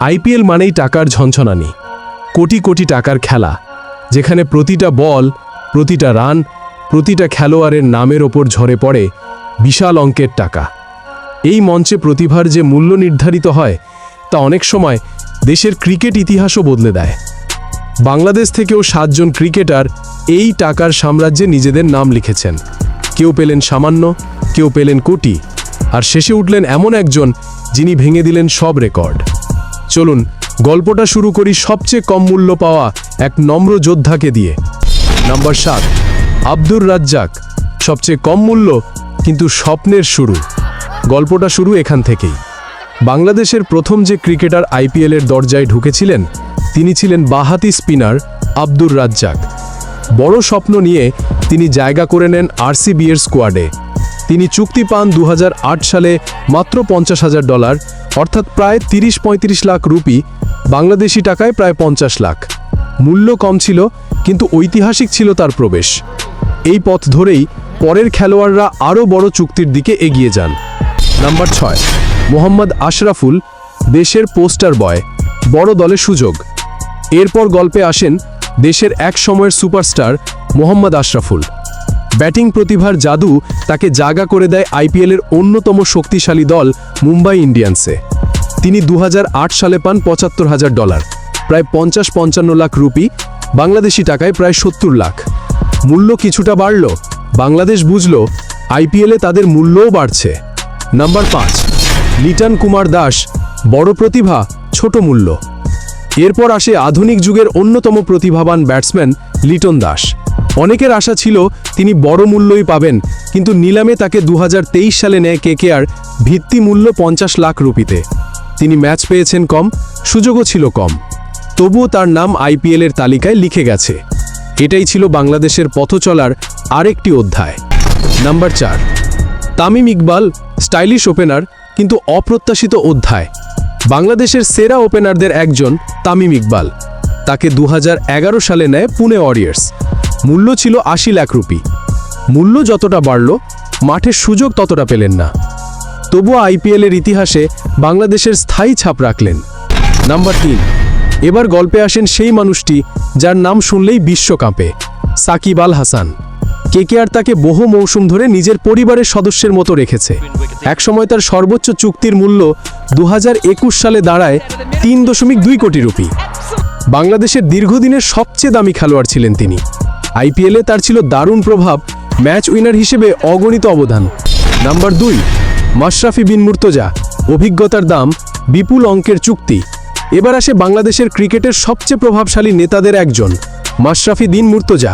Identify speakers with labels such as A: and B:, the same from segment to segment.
A: IPL মানেই টাকার ঝনঝনানি। কোটি কোটি টাকার খেলা, যেখানে প্রতিটা বল, প্রতিটা রান, প্রতিটা খেলোয়াড়ের নামের ওপর ঝরে পড়ে বিশাল অঙ্কের টাকা। এই মঞ্চে প্রতিভার যে মূল্য নির্ধারিত হয়, তা অনেক সময় দেশের ক্রিকেট ইতিহাসও বদলে দেয়। বাংলাদেশ থেকেও সাতজন ক্রিকেটার এই টাকার সাম্রাজ্যে নিজেদের নাম লিখেছেন। কেউ পেলেন সামান্য, কেউ পেলেন কোটি, আর শেষে উঠলেন এমন একজন যিনি ভেঙে দিলেন সব রেকর্ড। চলুন, গল্পটা শুরু করি সবচেয়ে কম মূল্য পাওয়া এক নম্র যোদ্ধাকে দিয়ে। নাম্বার সাত, আব্দুর রাজ্জাক। সবচেয়ে কম মূল্য, কিন্তু স্বপ্নের শুরু। গল্পটা শুরু এখান থেকেই। বাংলাদেশের প্রথম যে ক্রিকেটার আইপিএলের দরজায় ঢুকেছিলেন, তিনি ছিলেন বাহাতি স্পিনার আব্দুর রাজ্জাক। বড় স্বপ্ন নিয়ে তিনি জায়গা করে নেন আরসিবি এর স্কোয়াডে। তিনি চুক্তি পান দু হাজার আট সালে মাত্র পঞ্চাশ হাজার ডলার অর্থাৎ প্রায় তিরিশ পঁয়ত্রিশ লাখ রুপি, বাংলাদেশি টাকায় প্রায় পঞ্চাশ লাখ। মূল্য কম ছিল, কিন্তু ঐতিহাসিক ছিল তার প্রবেশ। এই পথ ধরেই পরের খেলোয়াড়রা আরও বড় চুক্তির দিকে এগিয়ে যান। নাম্বার ছয়, মোহাম্মদ আশরাফুল দেশের পোস্টার বয়, বড় দলে সুযোগ। এরপর গল্পে আসেন দেশের এক সময়ের সুপারস্টার মোহাম্মদ আশরাফুল। ব্যাটিং প্রতিভার জাদু তাকে জাগা করে দেয় আইপিএলের অন্যতম শক্তিশালী দল মুম্বাই ইন্ডিয়ান্সে। তিনি দু হাজার আট সালে পান পঁচাত্তর হাজার ডলার, প্রায় পঞ্চাশ পঞ্চান্ন লাখ রুপি, বাংলাদেশি টাকায় প্রায় সত্তর লাখ। মূল্য কিছুটা বাড়ল, বাংলাদেশ বুঝল আইপিএলে তাদের মূল্যও বাড়ছে। নাম্বার পাঁচ, লিটন কুমার দাস, বড় প্রতিভা, ছোট মূল্য। এরপর আসে আধুনিক যুগের অন্যতম প্রতিভাবান ব্যাটসম্যান লিটন দাস। অনেকের আশা ছিল তিনি বড় মূল্যই পাবেন, কিন্তু নিলামে তাকে দু হাজার তেইশ সালে নেয় কেকেআর ভিত্তি মূল্য পঞ্চাশ লাখ রুপিতে। তিনি ম্যাচ পেয়েছেন কম, সুযোগও ছিল কম। তবুও তার নাম আইপিএলের তালিকায় লিখে গেছে। এটাই ছিল বাংলাদেশের পথ চলার আরেকটি অধ্যায়। নাম্বার চার, তামিম ইকবাল স্টাইলিশ ওপেনার, কিন্তু অপ্রত্যাশিত অধ্যায়। বাংলাদেশের সেরা ওপেনারদের একজন তামিম ইকবাল। তাকে দু হাজার এগারো সালে নেয় পুনে ওয়ারিয়ার্স। মূল্য ছিল আশি লাখ রুপি। মূল্য যতটা বাড়ল, মাঠের সুযোগ ততটা পেলেন না। তবুও আইপিএলের ইতিহাসে বাংলাদেশের স্থায়ী ছাপ রাখলেন। নাম্বার তিন, এবার গল্পে আসেন সেই মানুষটি যার নাম শুনলেই বিশ্ব কাঁপে, সাকিব আল হাসান। কেকেআর তাকে বহু মৌসুম ধরে নিজের পরিবারের সদস্যের মতো রেখেছে। একসময় তার সর্বোচ্চ চুক্তির মূল্য দু হাজার একুশ সালে দাঁড়ায় তিন দশমিক দুই কোটি রুপি। বাংলাদেশের দীর্ঘদিনের সবচেয়ে দামি খেলোয়াড় ছিলেন তিনি। আইপিএলে তার ছিল দারুণ প্রভাব, ম্যাচ উইনার হিসেবে অগণিত অবদান। নাম্বার দুই, মাশরাফি বিন মুর্তজা, অভিজ্ঞতার দাম, বিপুল অঙ্কের চুক্তি। এবার আসে বাংলাদেশের ক্রিকেটের সবচেয়ে প্রভাবশালী নেতাদের একজন, মাশরাফি দিন মুর্তজা।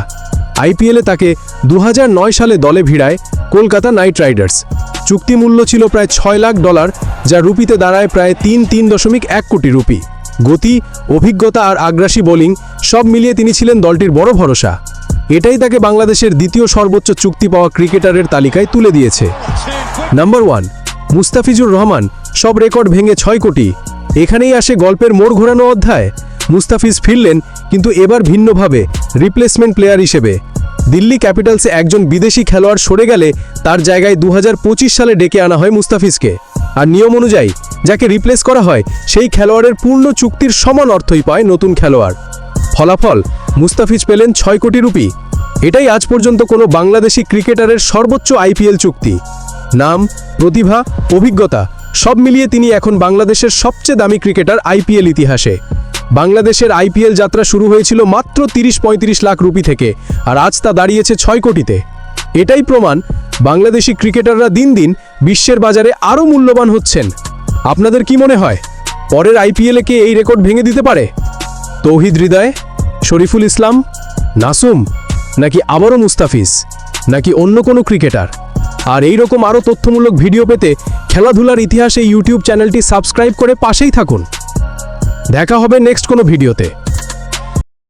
A: আইপিএলে তাকে দু হাজার নয় সালে দলে ভিড়ায় কলকাতা নাইট রাইডার্স। চুক্তি মূল্য ছিল প্রায় ছয় লাখ ডলার, যা রুপিতে দাঁড়ায় প্রায় তিন তিন দশমিক এক কোটি রুপি। গতি, অভিজ্ঞতা আর আগ্রাসী বোলিং সব মিলিয়ে তিনি ছিলেন দলটির বড় ভরসা। এটাই তাকে বাংলাদেশের দ্বিতীয় সর্বোচ্চ চুক্তি পাওয়া ক্রিকেটারের তালিকায় তুলে দিয়েছে। নাম্বার ওয়ান মুস্তাফিজুর রহমান, সব রেকর্ড ভেঙে ছয় কোটি। এখানেই আসে গল্পের মোড় ঘোরানো অধ্যায়। মুস্তাফিজ ফিরলেন, কিন্তু এবার ভিন্নভাবে রিপ্লেসমেন্ট প্লেয়ার হিসেবে। দিল্লি ক্যাপিটালসে একজন বিদেশি খেলোয়াড় সরে গেলে তার জায়গায় দু হাজার পঁচিশ সালে ডেকে আনা হয় মুস্তাফিজকে। আর নিয়ম অনুযায়ী, যাকে রিপ্লেস করা হয়, সেই খেলোয়াড়ের পূর্ণ চুক্তির সমান অর্থই পায় নতুন খেলোয়াড়। ফলাফল মুস্তাফিজ পেলেন ছয় কোটি রুপি। এটাই আজ পর্যন্ত কোনো বাংলাদেশি ক্রিকেটারের সর্বোচ্চ আইপিএল চুক্তি। নাম, প্রতিভা, অভিজ্ঞতা, সব মিলিয়ে তিনি এখন বাংলাদেশের সবচেয়ে দামি ক্রিকেটার আইপিএল ইতিহাসে। বাংলাদেশের আইপিএল যাত্রা শুরু হয়েছিল মাত্র তিরিশ পঁয়ত্রিশ লাখ রুপি থেকে, আর আজ তা দাঁড়িয়েছে ছয় কোটিতে। এটাই প্রমাণ বাংলাদেশি ক্রিকেটাররা দিন দিন বিশ্বের বাজারে আরও মূল্যবান হচ্ছেন। আপনাদের কি মনে হয়, পরের আইপিএলে কে এই রেকর্ড ভেঙে দিতে পারে? তৌহিদ হৃদয়, শরীফুল ইসলাম, নাসুম, নাকি আবারও মুস্তাফিজ, নাকি অন্য কোনো ক্রিকেটার? আর এই রকম আরও তথ্যমূলক ভিডিও পেতে খেলাধুলার ইতিহাসে ইউটিউব চ্যানেলটি সাবস্ক্রাইব করে পাশেই থাকুন। দেখা হবে নেক্সট কোনো ভিডিওতে।